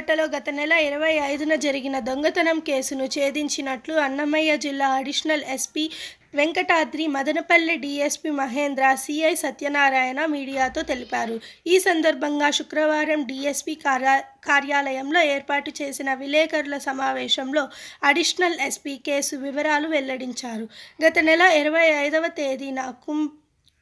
కురబలగొట్టలో గత నెల ఇరవై ఐదున జరిగిన దొంగతనం కేసును ఛేదించినట్లు అన్నమయ్య జిల్లా additional SP Venkatadri Madanapalle DSP Mahendra CI Satyanarayana మీడియాతో తెలిపారు. ఈ సందర్భంగా శుక్రవారం డీఎస్పీ కార్యా కార్యాలయంలో ఏర్పాటు చేసిన విలేకరుల సమావేశంలో అడిషనల్ ఎస్పీ కేసు వివరాలు వెల్లడించారు. గత నెల ఇరవై ఐదవ తేదీన కుం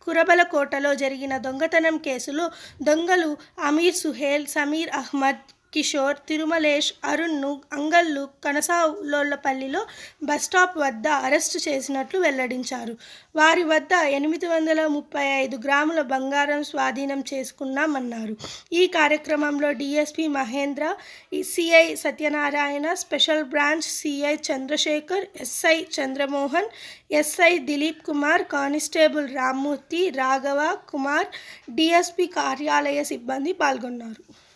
కురబలకోటలో జరిగిన దొంగతనం కేసులో దొంగలు అమీర్ సుహేల్ సమీర్ అహ్మద్ కిషోర్ తిరుమలేష్ అరుణ్ను అంగల్లు కనసాలోళ్ళపల్లిలో బస్టాప్ వద్ద అరెస్టు చేసినట్లు వెల్లడించారు. వారి వద్ద ఎనిమిది వందల ముప్పై ఐదు గ్రాముల బంగారం స్వాధీనం చేసుకున్నామన్నారు. ఈ కార్యక్రమంలో DSP Mahendra CI Satyanarayana special branch CI Chandrasekhar SI Chandramohan SI Dilip Kumar constable Rammurthy Raghava Kumar DSP కార్యాలయ సిబ్బంది పాల్గొన్నారు.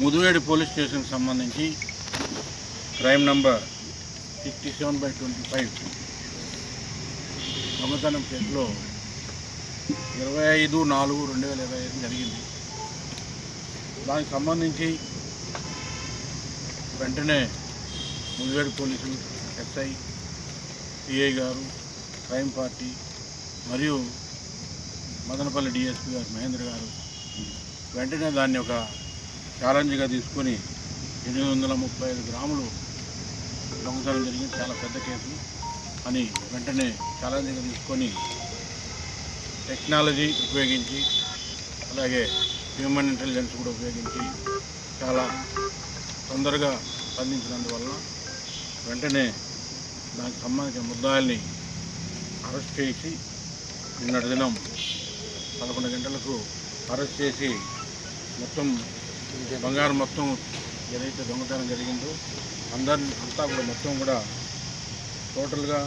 ముదివేడి పోలీస్ స్టేషన్కి సంబంధించి crime number sixty seven by twenty five దొంగతనం కేసులో ఇరవై ఐదు నాలుగు రెండు వేల ఇరవై ఐదు జరిగింది. దానికి సంబంధించి వెంటనే ముదివేడి పోలీసులు ఎస్ఐ సిఐ గారు క్రైమ్ పార్టీ మరియు మదనపల్లి డిఎస్పీ గారు మహేంద్ర గారు వెంటనే దాన్ని ఒక ఛాలెంజ్గా తీసుకొని ఎనిమిది వందల ముప్పై ఐదు గ్రాములు దొంగతనం జరిగింది. చాలా పెద్ద కేసు అని వెంటనే ఛాలెంజ్గా తీసుకొని టెక్నాలజీ ఉపయోగించి అలాగే హ్యూమన్ ఇంటెలిజెన్స్ కూడా ఉపయోగించి చాలా తొందరగా స్పందించినందువల్ల వెంటనే దానికి సంబంధించిన ముద్దాయిల్ని అరెస్ట్ చేసి నిన్నటి దినం పదకొండు గంటలకు అరెస్ట్ చేసి మొత్తం బంగారం మొత్తం ఏదైతే దొంగతనం జరిగిందో అందరిని అంతా కూడా మొత్తం కూడా టోటల్గా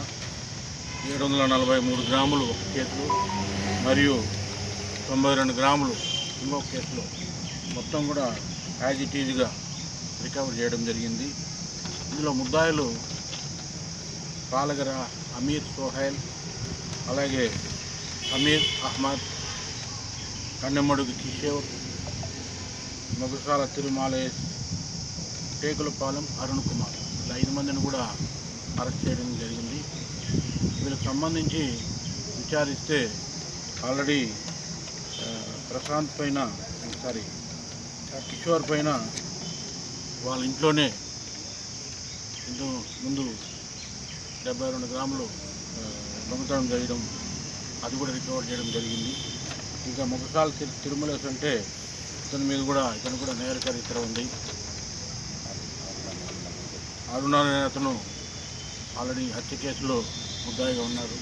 ఏడు వందల నలభై మూడు గ్రాములు ఒక కేసులు మరియు తొంభై రెండు గ్రాములు ఇంకొక కేసులో మొత్తం కూడా యాజ్ ఇట్ ఈజ్గా రికవర్ చేయడం జరిగింది. ఇందులో ముద్దాయిలు పాలగర అమీర్ సోహైల్ అలాగే అమీర్ అహ్మద్ కన్నెమ్మడుగు కిషోర్ మొగసాల తిరుమాలేష్ టేకులపాలెం అరుణ్ కుమార్. ఇలా ఐదు మందిని కూడా అరెస్ట్ చేయడం జరిగింది. వీళ్ళకి సంబంధించి విచారిస్తే ఆల్రెడీ ప్రశాంత్ పైన సారీ కిషోర్ పైన వాళ్ళ ఇంట్లోనే ఇంత ముందు డెబ్బై రెండు గ్రాములు దొంగతనం చేయడం అది కూడా రికవర్ చేయడం జరిగింది. ఇంకా మొగసాల తిరు తిరుమలేస్ అంటే ఇతని మీద కూడా ఇతను కూడా నేర చరిత్ర ఉంది. అరుణారాయణ అతను ఆల్రెడీ హత్య కేసులో ముద్దాయిగా ఉన్నారు.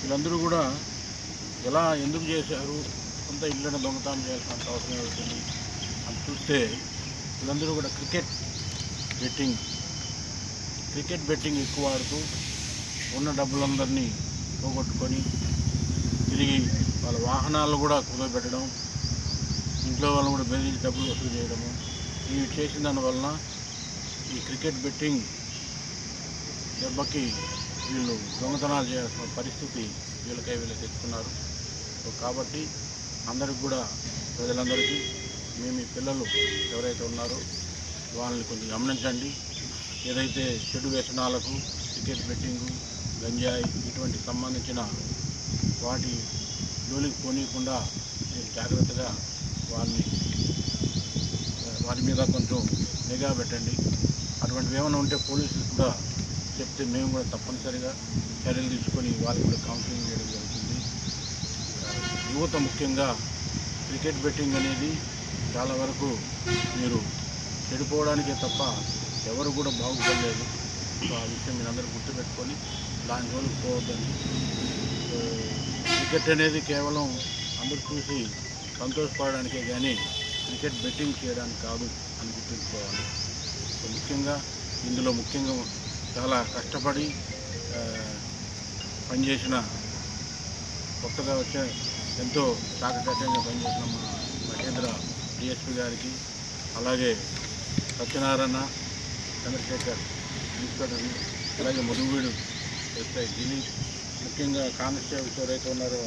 వీళ్ళందరూ కూడా ఎలా ఎందుకు చేశారు సొంత ఇళ్ళని దొంగతనం చేయాల్సినంత అవసరం అవుతుంది అని చూస్తే వీళ్ళందరూ కూడా క్రికెట్ బెట్టింగ్ క్రికెట్ బెట్టింగ్ ఎక్కువ ఆడుతూ ఉన్న డబ్బులందరినీ పోగొట్టుకొని తిరిగి వాళ్ళ వాహనాలు కూడా కుదరబెట్టడం ఇంట్లో వాళ్ళని కూడా బెదిరించి డబ్బులు వసూలు చేయడము. ఇవి చేసిన దానివలన ఈ క్రికెట్ బెట్టింగ్ దెబ్బకి వీళ్ళు దొంగతనాలు చేయాల్సిన పరిస్థితి వీళ్ళకై వీళ్ళు తెచ్చుకున్నారు. సో కాబట్టి అందరికి కూడా ప్రజలందరికీ మేము మీ పిల్లలు ఎవరైతే ఉన్నారో వాళ్ళని కొంచెం గమనించండి. ఏదైతే చెడు వ్యసనాలకు క్రికెట్ బెట్టింగు గంజాయి ఇటువంటి సంబంధించిన వాటి జోలికి పోనీయకుండా మీరు జాగ్రత్తగా వాళ్ళని వారి మీద కొంచెం నిఘా పెట్టండి. అటువంటివి ఏమైనా ఉంటే పోలీసులు కూడా చెప్తే మేము కూడా తప్పనిసరిగా చర్యలు తీసుకొని వాళ్ళకి కూడా కౌన్సిలింగ్ చేయడం జరుగుతుంది. యువత ముఖ్యంగా క్రికెట్ బెట్టింగ్ అనేది చాలా వరకు మీరు చెడిపోవడానికే తప్ప ఎవరు కూడా బాగుపడలేదు. సో ఆ విషయం మీరు అందరూ గుర్తుపెట్టుకొని దాని జోలికి పోవద్దని క్రికెట్ అనేది కేవలం అందరు చూసి సంతోషపడడానికే కానీ క్రికెట్ బెట్టింగ్ చేయడానికి కాదు అని గుర్తుంచుకోవాలి. సో ముఖ్యంగా ఇందులో ముఖ్యంగా చాలా కష్టపడి పనిచేసిన కొత్తగా వచ్చే ఎంతో చాకచక్యంగా పనిచేసిన మా మహేంద్ర డిఎస్పి గారికి అలాగే సత్యనారాయణ చంద్రశేఖర్ ఇన్స్పెక్టర్ అలాగే మధువీడు ఎస్ఐ దిలీప్ ముఖ్యంగా కానిస్టేబుల్స్ ఎవరైతే ఉన్నారో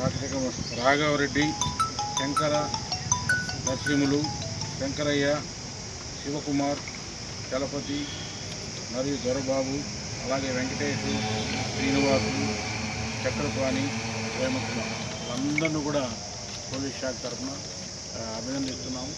కార్తీక రాఘవరెడ్డి శంకర నరసింహులు శంకరయ్య శివకుమార్ చలపతి మరియు దొరబాబు అలాగే వెంకటేష్ శ్రీనివాసు చక్రపాణి ప్రేమకుమార్ వాళ్ళందరినీ కూడా పోలీస్ శాఖ తరఫున అభినందిస్తున్నాము.